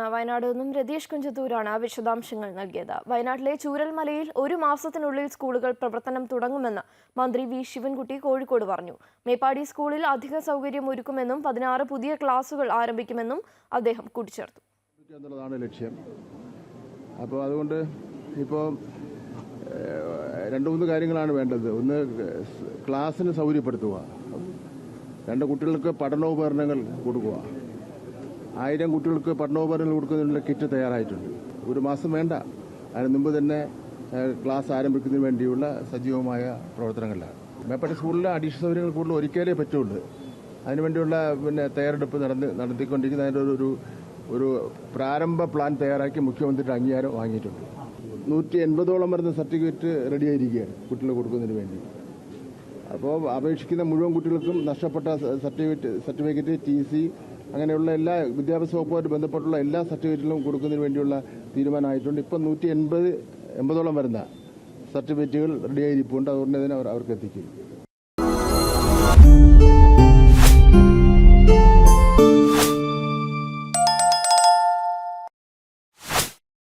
വയനാട് നിന്നും രതീഷ് കുഞ്ചത്തൂരാണ് വിശദാംശങ്ങൾ നൽകിയത്. വയനാട്ടിലെ ചൂരൽമലയിൽ ഒരു മാസത്തിനുള്ളിൽ സ്കൂളുകൾ പ്രവർത്തനം തുടങ്ങുമെന്ന് മന്ത്രി വി ശിവൻകുട്ടി കോഴിക്കോട് പറഞ്ഞു. മേപ്പാടി സ്കൂളിൽ അധിക സൗകര്യം ഒരുക്കുമെന്നും പതിനാറ് പുതിയ ക്ലാസുകൾ ആരംഭിക്കുമെന്നും അദ്ദേഹം കൂട്ടിച്ചേർത്തു. ലക്ഷ്യം. അപ്പോൾ അതുകൊണ്ട് ഇപ്പോൾ രണ്ട് മൂന്ന് കാര്യങ്ങളാണ് വേണ്ടത്. ഒന്ന് ക്ലാസ്സിന് സൗകര്യപ്പെടുത്തുക. രണ്ട് കുട്ടികൾക്ക് പഠനോപകരണങ്ങൾ കൊടുക്കുക. ആയിരം കുട്ടികൾക്ക് പഠനോപകരണങ്ങൾ കൊടുക്കുന്നതിനുള്ള കിറ്റ് തയ്യാറായിട്ടുണ്ട്. ഒരു മാസം വേണ്ട. അതിന് മുമ്പ് തന്നെ ക്ലാസ് ആരംഭിക്കുന്നതിന് വേണ്ടിയുള്ള സജീവമായ പ്രവർത്തനങ്ങളിലാണ് മേപ്പാട്ടി സ്കൂളിലെ അഡീഷണൽ സൗകര്യങ്ങൾ കൂടുതൽ ഒരിക്കലേ പറ്റുള്ളൂ. അതിനുവേണ്ടിയുള്ള പിന്നെ തയ്യാറെടുപ്പ് നടന്ന് നടത്തിക്കൊണ്ടിരിക്കുന്ന അതിന്റെ ഒരു ഒരു പ്രാരംഭ പ്ലാൻ തയ്യാറാക്കി മുഖ്യമന്ത്രിയുടെ അംഗീകാരം വാങ്ങിയിട്ടുണ്ട്. നൂറ്റി എൺപതോളം വരുന്ന സർട്ടിഫിക്കറ്റ് റെഡിയായിരിക്കുകയാണ് കുട്ടികൾ കൊടുക്കുന്നതിന് വേണ്ടി. അപ്പോൾ അപേക്ഷിക്കുന്ന മുഴുവൻ കുട്ടികൾക്കും നഷ്ടപ്പെട്ട സർട്ടിഫിക്കറ്റ് സർട്ടിഫിക്കറ്റ് ടി സി അങ്ങനെയുള്ള എല്ലാ വിദ്യാഭ്യാസ വകുപ്പുമായിട്ട് ബന്ധപ്പെട്ടുള്ള എല്ലാ സർട്ടിഫിക്കറ്റുകളും കൊടുക്കുന്നതിന് വേണ്ടിയുള്ള തീരുമാനമായിട്ടുണ്ട്. ഇപ്പം നൂറ്റി എൺപത് എൺപതോളം വരുന്ന സർട്ടിഫിക്കറ്റുകൾ റെഡിയായിരിപ്പുണ്ട് അതുകൊണ്ട് തന്നെ അവർ അവർക്ക് എത്തിക്കും.